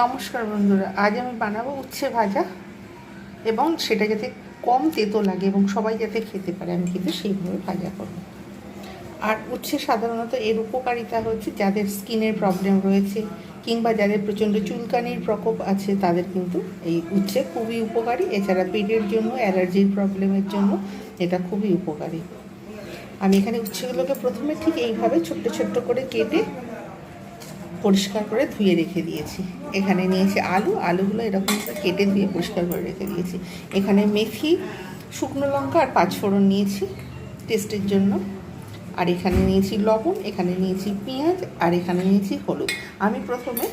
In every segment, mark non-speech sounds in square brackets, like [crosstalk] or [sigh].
নমস্কার বন্ধুরা, আজ আমি বানাবো উচ্ছে ভাজা এবং সেটা যাতে কম তেতো লাগে এবং সবাই যাতে খেতে পারে, আমি কিন্তু সেইভাবে ভাজা করব। আর উচ্ছে সাধারণত এর উপকারিতা হচ্ছে যাদের স্কিনের প্রবলেম রয়েছে কিংবা যাদের প্রচণ্ড চুলকানির প্রকোপ আছে, তাদের কিন্তু এই উচ্ছে খুবই উপকারী। এছাড়া পেটের জন্য, অ্যালার্জির প্রবলেমের জন্য এটা খুবই উপকারী। আমি এখানে উচ্ছেগুলোকে প্রথমে ঠিক এইভাবে ছোট্ট ছোট্ট করে কেটে পরিষ্কার করে ধুয়ে রেখে দিয়েছি। এখানে নিয়েছি আলু। আলুগুলো এরকম কেটে ধুয়ে পরিষ্কার করে রেখে দিয়েছি। এখানে মেথি, শুকনো লঙ্কা আর পাঁচফোড়ন নিয়েছি টেস্টের জন্য। আর এখানে নিয়েছি লবণ, এখানে নিয়েছি পেঁয়াজ, আর এখানে নিয়েছি হলুদ। আমি প্রথমে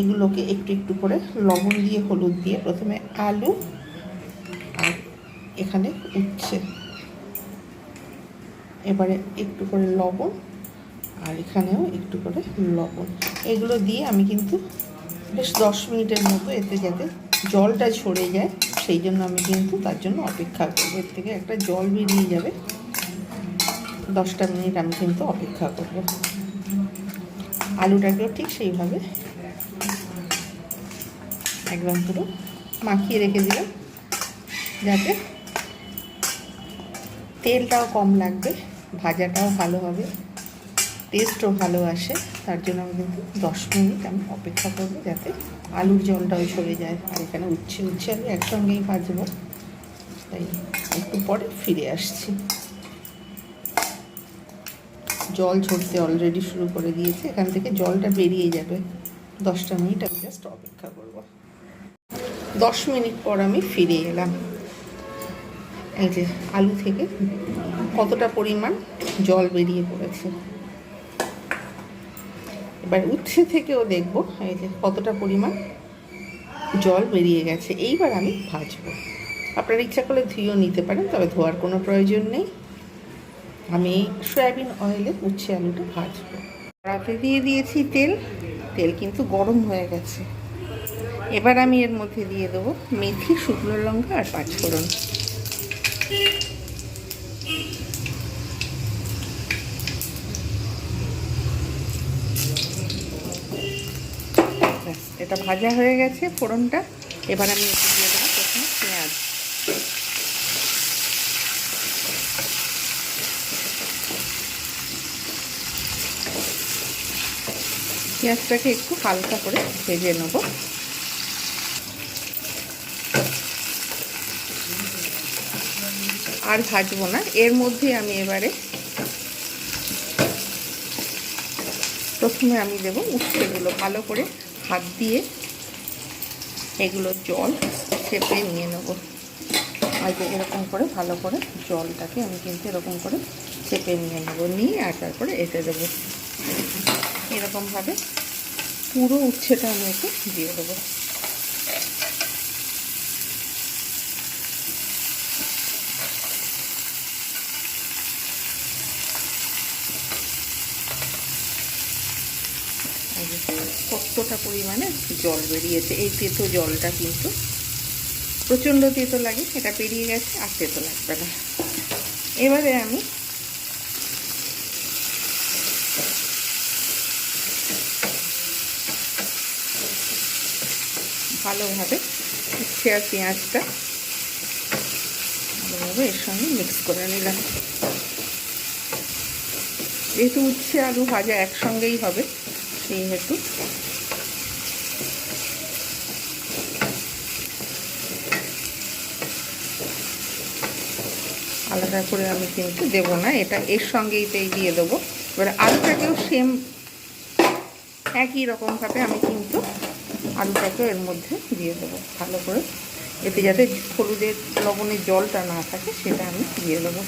এগুলোকে একটু একটু করে লবণ দিয়ে হলুদ দিয়ে প্রথমে আলু আর এখানে উচ্ছে। এবারে একটু করে লবণ আর এখানেও একটু করে লবণ। এগুলো দিয়ে আমি কিন্তু বেশ দশ মিনিটের মতো এতে যাতে জলটা ঝরে যায়, সেই জন্য আমি কিন্তু তার জন্য অপেক্ষা করব। এর থেকে একটা জল বেরিয়ে যাবে। দশটা মিনিট আমি কিন্তু অপেক্ষা করব। আলুটাকেও ঠিক সেইভাবে একদম পুরো মাখিয়ে রেখে দিলাম, যাতে তেলটাও কম লাগবে, ভাজাটাও ভালো হবে। টেস্টও ভালো আসে, তার জন্য আমি কিন্তু দশ মিনিট আমি অপেক্ষা করব যাতে আলুর জলটাও সরে যায় আর এখানে উচ্ছে উচ্ছে আমি একসঙ্গেই ভাজবো। তাই একটু পরে ফিরে আসছি। জল ঝরতে অলরেডি শুরু করে দিয়েছে, এখান থেকে জলটা বেরিয়ে যাবে। দশটা মিনিট আমি জাস্ট অপেক্ষা করব। দশ মিনিট পর আমি ফিরে এলাম। এই যে আলু থেকে কতটা পরিমাণ জল বেরিয়ে পড়েছে। এবার উচ্ছে থেকেও দেখব, এই যে কতটা পরিমাণ জল বেরিয়ে গেছে। এইবার আমি ভাজবো। আপনার ইচ্ছা করলে ধুয়েও নিতে পারেন, তবে ধোয়ার কোনো প্রয়োজন নেই। আমি সয়াবিন অয়েলে উচ্ছে আলুটা ভাজবো। কড়াতে দিয়ে দিয়েছি তেল। তেল কিন্তু গরম হয়ে গেছে। এবার আমি এর মধ্যে দিয়ে দেবো মেথি, শুকনো লঙ্কা আর পাঁচফোড়ন ব্যাস এটা ভাজা হয়ে গেছে ফোড়নটা, এবার আমি এতে দিয়ে দেবো প্রথমে পেঁয়াজ। পেঁয়াজটাকে একটু হালকা করে ভেজে নেব। আর ভাজবো না। এর মধ্যে আমি এবারে প্রথমে আমি দেবো উচ্ছেগুলো ভালো করে হাত দিয়ে এগুলো জল চেপে নিয়ে নেব। আর এরকম করে ভালো করে জলটাকে আমি কিন্তু এরকম করে চেপে নিয়ে নেব। নিয়ে আর তারপরে এতে দেবো। এরকমভাবে পুরো উচ্ছেটা আমি একে দিয়ে দেবো। কতটা পরিমাণে জল বেরিয়েছে। এই তেতো জলটা কিন্তু প্রচণ্ড তেতো লাগে এটা পেরিয়ে গেছে আর তেতো লাগবে না। এবারে আমি ভালোভাবে উচ্ছে আর পেঁয়াজটা ভালোভাবে এর সঙ্গে মিক্স করে নিলাম। যেহেতু উচ্ছে আলু ভাজা একসঙ্গেই হবে সেই হেতু আলাদা করে আমি কিন্তু দেব না, এটা এর সঙ্গেই দিয়ে দেবো। এবারে আলুটাকেও সেম একই রকমভাবে আমি কিন্তু আলুটাকেও এর মধ্যে দিয়ে দেবো ভালো করে। এতে যাতে হলুদের, লবণের জলটা না থাকে, সেটা আমি দিয়ে দেবো।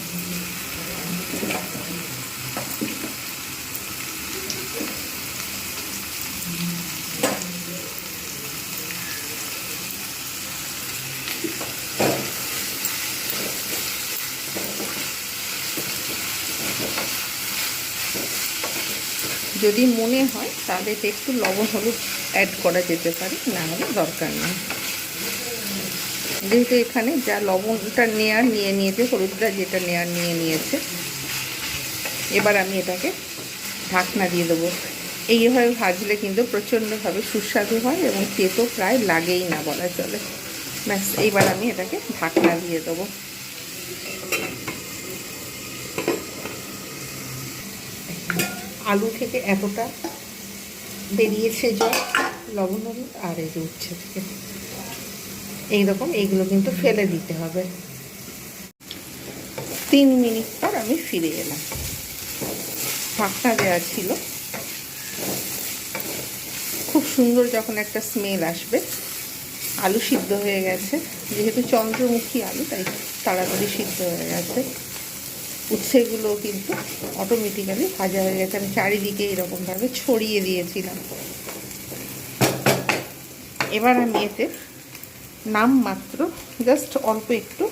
যদি মনে হয়, তাহলে একটু লবণ হলুদ অ্যাড করা যেতে পারে, না হলে দরকার নেই। যেহেতু এখানে যা লবণটা নেয়ার নিয়ে নিয়েছে, হলুদটা যেটা নেয়ার নিয়ে নিয়েছে, এবার আমি এটাকে ঢাকনা দিয়ে দেবো। এইভাবে ভাজলে কিন্তু প্রচণ্ডভাবে সুস্বাদু হয় এবং তেতো প্রায় লাগেই না বলা চলে। ব্যাস এইবার আমি এটাকে ঢাকনা দিয়ে দেবো। আলু থেকে এতটা বেরিয়েছে জল লবণ হলুদ আর এই যে উচ্ছে থেকে। এইরকম এইগুলো কিন্তু ফেলে দিতে হবে। তিন মিনিট পর আমি ফিরে এলাম। ঢাকনা দেওয়া ছিল। খুব সুন্দর যখন একটা স্মেল আসবে, আলু সিদ্ধ হয়ে গেছে। যেহেতু চন্দ্রমুখী আলু, তাই তাড়াতাড়ি সিদ্ধ হয়ে গেছে। উচ্ছেগুলো কিন্তু অটোমেটিক্যালি ভাজা হয়ে গেছে। আমি চারিদিকে এরকমভাবে ছড়িয়ে দিয়েছিলাম। এবার আমি এতে নাম মাত্র জাস্ট অল্প একটু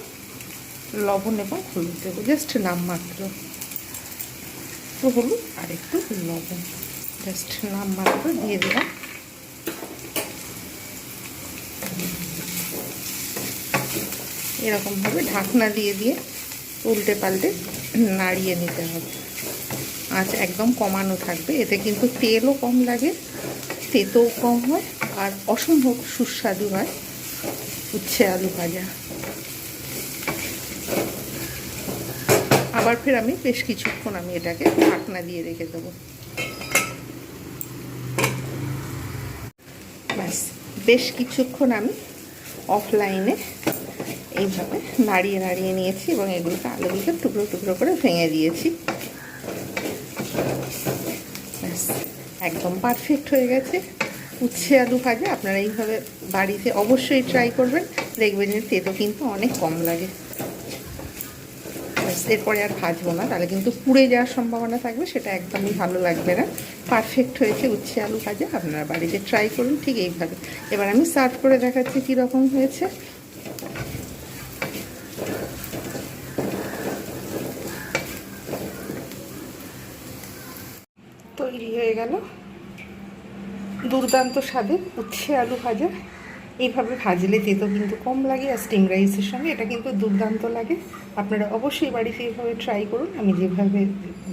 লবণ এবং হলুদ দেবো। জাস্ট নাম মাত্র একটু হলুদ আর একটু লবণ। জাস্ট নাম মাত্র দিয়ে দিলাম। এরকমভাবে ঢাকনা দিয়ে দিয়ে উল্টে পাল্টে [clears throat] নাড়িয়ে নিতে হবে। আঁচ একদম কমানো থাকবে। এতে কিন্তু তেলও কম লাগে, তেতও কম হয়, আর অসম্ভব সুস্বাদু হয় উচ্ছে আলু ভাজা। আবার ফের আমি বেশ কিছুক্ষণ আমি এটাকে ঢাকনা দিয়ে রেখে দেবো। ব্যাস, বেশ কিছুক্ষণ আমি অফলাইনে এইভাবে নাড়িয়ে নাড়িয়ে নিয়েছি এবং এগুলোকে আলুগুলোকে টুকরো টুকরো করে ভেঙে দিয়েছি। একদম পারফেক্ট হয়ে গেছে। উচ্ছে আলু ভাজা আপনারা এইভাবে বাড়িতে অবশ্যই ট্রাই করবেন। দেখবেন যে তেতো কিন্তু অনেক কম লাগে। এরপরে আর ভাজবো না, তাহলে কিন্তু পুড়ে যাওয়ার সম্ভাবনা থাকবে, সেটা একদমই ভালো লাগবে না। পারফেক্ট হয়েছে উচ্ছে আলু ভাজা, আপনারা বাড়িতে ট্রাই করুন, ঠিক এইভাবে। এবার আমি সার্ভ করে দেখাচ্ছি কীরকম হয়েছে। তৈরি হয়ে গেল। দুর্দান্ত স্বাদে উচ্ছে আলু ভাজা। এইভাবে ভাজলে তেতো কিন্তু কম লাগে আর স্টিম রাইসের সঙ্গে এটা কিন্তু দুর্দান্ত লাগে। আপনারা অবশ্যই বাড়িতে এইভাবে ট্রাই করুন। আমি যেভাবে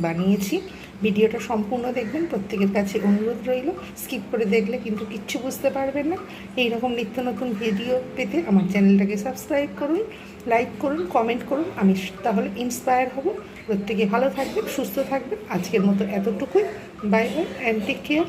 বানিয়েছি, ভিডিওটা সম্পূর্ণ দেখবেন, প্রত্যেকের কাছে অনুরোধ রইল। স্কিপ করে দেখলে কিন্তু কিচ্ছু বুঝতে পারবেন না। এই রকম নিত্য নতুন ভিডিও পেতে আমার চ্যানেলটাকে সাবস্ক্রাইব করুন। লাইক করুন কমেন্ট করুন, আমি তাহলে ইন্সপায়ার হব। প্রত্যেকে ভালো থাকবেন, সুস্থ থাকবেন। আজকের মতো এতটুকুই। Bye bye and take care